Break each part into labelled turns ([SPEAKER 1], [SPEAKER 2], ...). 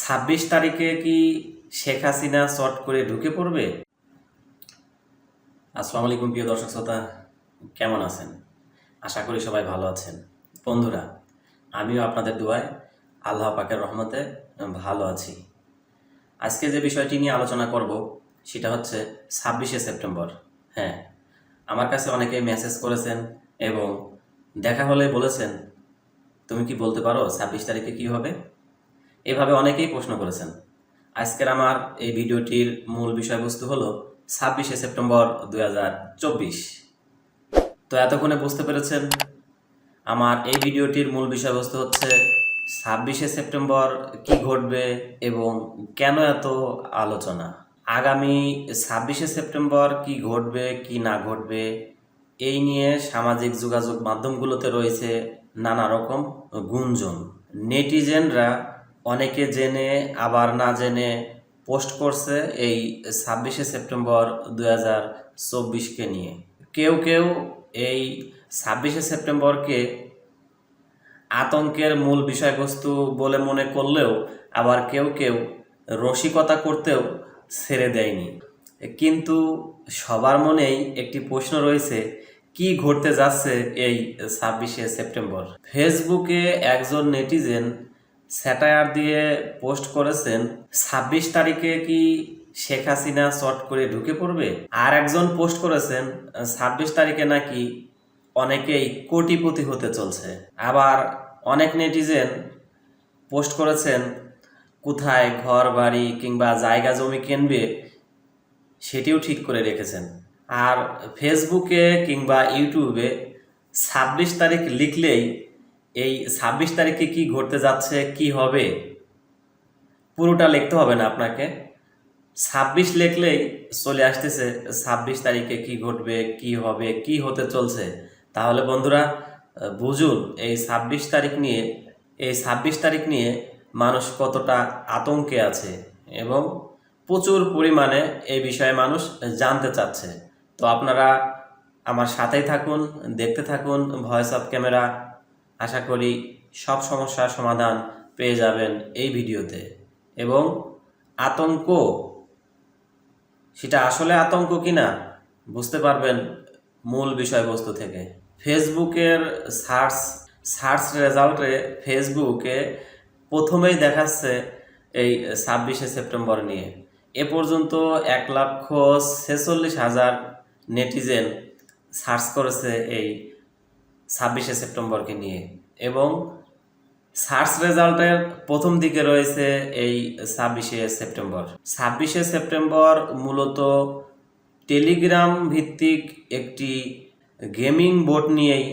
[SPEAKER 1] ছাব্বিশ তারিখে কি শেখ হাসিনা শর্ট করে ঢুকে পড়বে? আসসালামু আলাইকুম প্রিয় দর্শক শ্রোতা, কেমন আছেন? আশা করি সবাই ভালো আছেন। বন্ধুরা, আমিও আপনাদের দোয়ায় আল্লাহ পাকের রহমতে ভালো আছি। আজকে যে বিষয়টি নিয়ে আলোচনা করব, সেটা হচ্ছে ছাব্বিশে সেপ্টেম্বর। হ্যাঁ আমার কাছে অনেকে মেসেজ করেছেন এবং দেখা হলে বলেছেন, তুমি কি বলতে পারো ছাব্বিশ তারিখে কি হবে? এভাবে অনেকেই প্রশ্ন করেছেন। আজকের আমার এই ভিডিওটির মূল বিষয়বস্তু হলো ছাব্বিশে সেপ্টেম্বর দু হাজার চব্বিশ। তো এতক্ষণে বুঝতে পেরেছেন, আমার এই ভিডিওটির মূল বিষয়বস্তু হচ্ছে ছাব্বিশে সেপ্টেম্বর কি ঘটবে এবং কেন এত আলোচনা? আগামী ছাব্বিশে সেপ্টেম্বর কি ঘটবে, কি না ঘটবে, এই নিয়ে সামাজিক যোগাযোগ মাধ্যমগুলোতে রয়েছে নানা রকম গুঞ্জন। নেটিজেনরা অনেকে জেনে, আবার না জেনে পোস্ট করছে এই ছাব্বিশে সেপ্টেম্বর দুই হাজার চব্বিশকে নিয়ে। কেউ কেউ এই ছাব্বিশে সেপ্টেম্বরকে আতঙ্কের মূল বিষয়বস্তু বলে মনে করলেও আবার কেউ কেউ রসিকতা করতেও ছেড়ে দেয়নি। কিন্তু সবার মনেই একটি প্রশ্ন রয়েছে, কি ঘটতে যাচ্ছে এই ছাব্বিশে সেপ্টেম্বর? ফেসবুকে একজন নেটিজেন স্যাটায়ার দিয়ে পোস্ট করেছেন, ছাব্বিশ তারিখে কি শেখ হাসিনা শর্ট করে ঢুকে পড়বে? আর একজন পোস্ট করেছেন, ছাব্বিশ তারিখে নাকি অনেকেই কোটিপতি হতে চলছে। আবার অনেক নেটিজেন পোস্ট করেছেন, কোথায় ঘর, বাড়ি কিংবা জায়গা, জমি কিনবে সেটিও ঠিক করে রেখেছেন। আর ফেসবুকে কিংবা ইউটিউবে ছাব্বিশ তারিখ লিখলেই এই ছাব্বিশ তারিখে কি ঘটতে যাচ্ছে, কি হবে, পুরোটা লিখতে হবে না আপনাকে। ছাব্বিশ লিখলেই চলে আসতেছে, ছাব্বিশ তারিখে কি ঘটবে, কি হবে, কি হতে চলছে। তাহলে বন্ধুরা, বুঝুন, এই ছাব্বিশ তারিখ নিয়ে, এই ছাব্বিশ তারিখ নিয়ে মানুষ কতটা আতঙ্কে আছে এবং প্রচুর পরিমাণে এই বিষয়ে মানুষ জানতে চাচ্ছে। তো আপনারা আমার সাথেই থাকুন, দেখতে থাকুন, ভয়েস অফ ক্যামেরা আশা করি সব সমস্যার সমাধান পেয়ে যাবেন এই ভিডিওতে। এবং আতঙ্ক, সেটা আসলে আতঙ্ক কিনা বুঝতে পারবেন মূল বিষয়বস্তু থেকে। ফেসবুকের সার্চ সার্চ রেজাল্টে ফেসবুকে প্রথমেই দেখাচ্ছে এই ছাব্বিশে সেপ্টেম্বর নিয়ে। এ পর্যন্ত এক লক্ষ ছেচল্লিশ হাজার নেটিজেন সার্চ করেছে এই ছাব্বিশে সেপ্টেম্বরকে নিয়ে। এবং সার্চ রেজাল্টের প্রথম দিকে রয়েছে এই ছাব্বিশে সেপ্টেম্বর। ছাব্বিশে সেপ্টেম্বর মূলত টেলিগ্রাম ভিত্তিক একটি গেমিং বোর্ড নিয়েই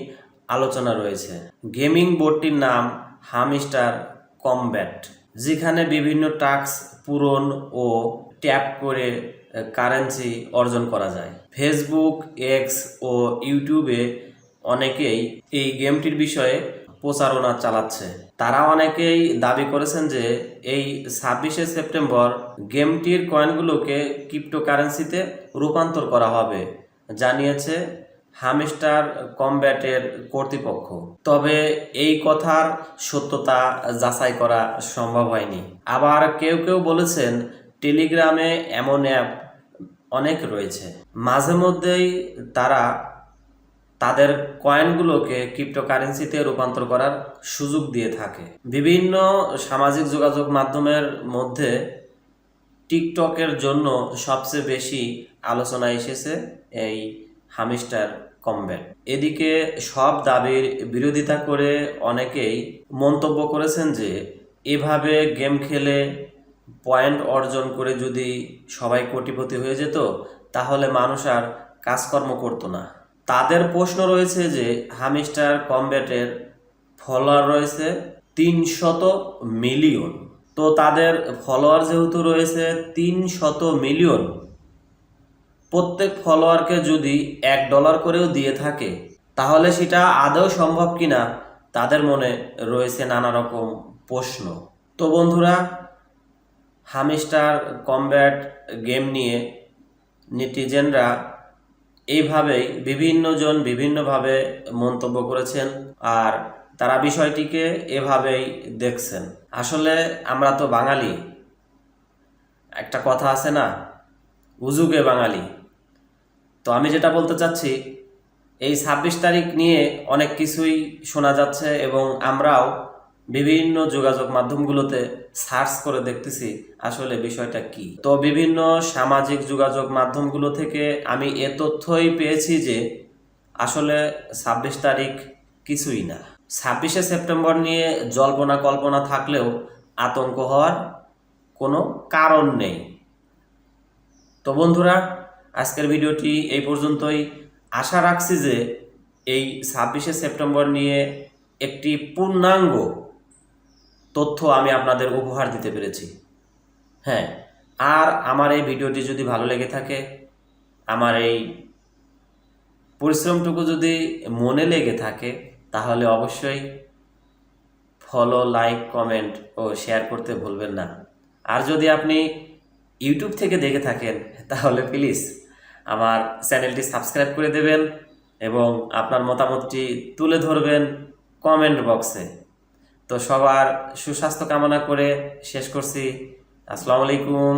[SPEAKER 1] আলোচনা রয়েছে। গেমিং বোর্ডটির নাম হামস্টার কমব্যাট, যেখানে বিভিন্ন টাস্ক পূরণ ও ট্যাপ করে কারেন্সি অর্জন করা যায়। ফেসবুক, এক্স ও ইউটিউবে অনেকেই এই গেমটির বিষয়ে প্রচারণা চালাচ্ছে। তারা অনেকেই দাবি করেছেন যে এই ছাব্বিশে সেপ্টেম্বর গেমটির কয়েনগুলোকে ক্রিপ্টোকারেন্সিতে রূপান্তর করা হবে, জানিয়েছে হামিস্টার কমব্যাটের কর্তৃপক্ষ। তবে এই কথার সত্যতা যাচাই করা সম্ভব হয়নি। আবার কেউ কেউ বলেছেন, টেলিগ্রামে এমন অ্যাপ অনেক রয়েছে। মাঝে মধ্যেই তারা তাদের কয়েনগুলোকে ক্রিপ্টোকারেন্সিতে রূপান্তর করার সুযোগ দিয়ে থাকে। বিভিন্ন সামাজিক যোগাযোগ মাধ্যমের মধ্যে টিকটকের জন্য সবচেয়ে বেশি আলোচনা এসেছে এই হামিস্টার কমব্যাট এদিকে সব দাবির বিরোধিতা করে অনেকেই মন্তব্য করেছেন যে, এভাবে গেম খেলে পয়েন্ট অর্জন করে যদি সবাই কোটিপতি হয়ে যেত, তাহলে মানুষ আর কাজকর্ম করতো না। তাদের প্রশ্ন রয়েছে যে হামিস্টার কমব্যাটের ফলোয়ার রয়েছে তিনশত মিলিয়ন। তো তাদের ফলোয়ার যেহেতু রয়েছে তিন শত মিলিয়ন, প্রত্যেক ফলোয়ারকে যদি এক ডলার করেও দিয়ে থাকে, তাহলে সেটা আদৌ সম্ভব কিনা তাদের মনে রয়েছে নানা রকম প্রশ্ন। তো বন্ধুরা, হামিস্টার কমব্যাট গেম নিয়ে নেটিজেনরা এইভাবেই বিভিন্নজন বিভিন্নভাবে মন্তব্য করেছেন আর তারা বিষয়টিকে এভাবেই দেখছেন। আসলে আমরা তো বাঙালি। একটা কথা আছে না? উজুগে বাঙালি। তো আমি যেটা বলতে চাচ্ছি, এই ছাব্বিশ তারিখ নিয়ে অনেক কিছুই শোনা যাচ্ছে এবং আমরাও বিভিন্ন যোগাযোগ মাধ্যমগুলোতে সার্চ করে দেখতেছি আসলে বিষয়টা কি। তো বিভিন্ন সামাজিক যোগাযোগ মাধ্যমগুলো থেকে আমি এ তথ্যই পেয়েছি যে আসলে ছাব্বিশ তারিখ কিছুই না। ছাব্বিশে সেপ্টেম্বর নিয়ে জল্পনা কল্পনা থাকলেও আতঙ্ক হওয়ার কোনো কারণ নেই। তো বন্ধুরা, আজকের ভিডিওটি এই পর্যন্তই। আশা রাখছি যে এই ছাব্বিশে সেপ্টেম্বর নিয়ে একটি পূর্ণাঙ্গ তথ্য আমি আপনাদের উপহার দিতে পেরেছি। হ্যাঁ আর আমার এই ভিডিওটি যদি ভালো লেগে থাকে, আমার এই পরিশ্রমটুকু যদি মনে লেগে থাকে, তাহলে অবশ্যই ফলো লাইক কমেন্ট ও শেয়ার করতে ভুলবেন না। আর যদি আপনি ইউটিউব থেকে দেখে থাকেন, তাহলে প্লিজ আমার চ্যানেলটি সাবস্ক্রাইব করে দেবেন এবং আপনার মতামতটি তুলে ধরবেন কমেন্ট বক্সে তো সবার সুস্বাস্থ্য কামনা করে শেষ করছি। আসসালামু আলাইকুম।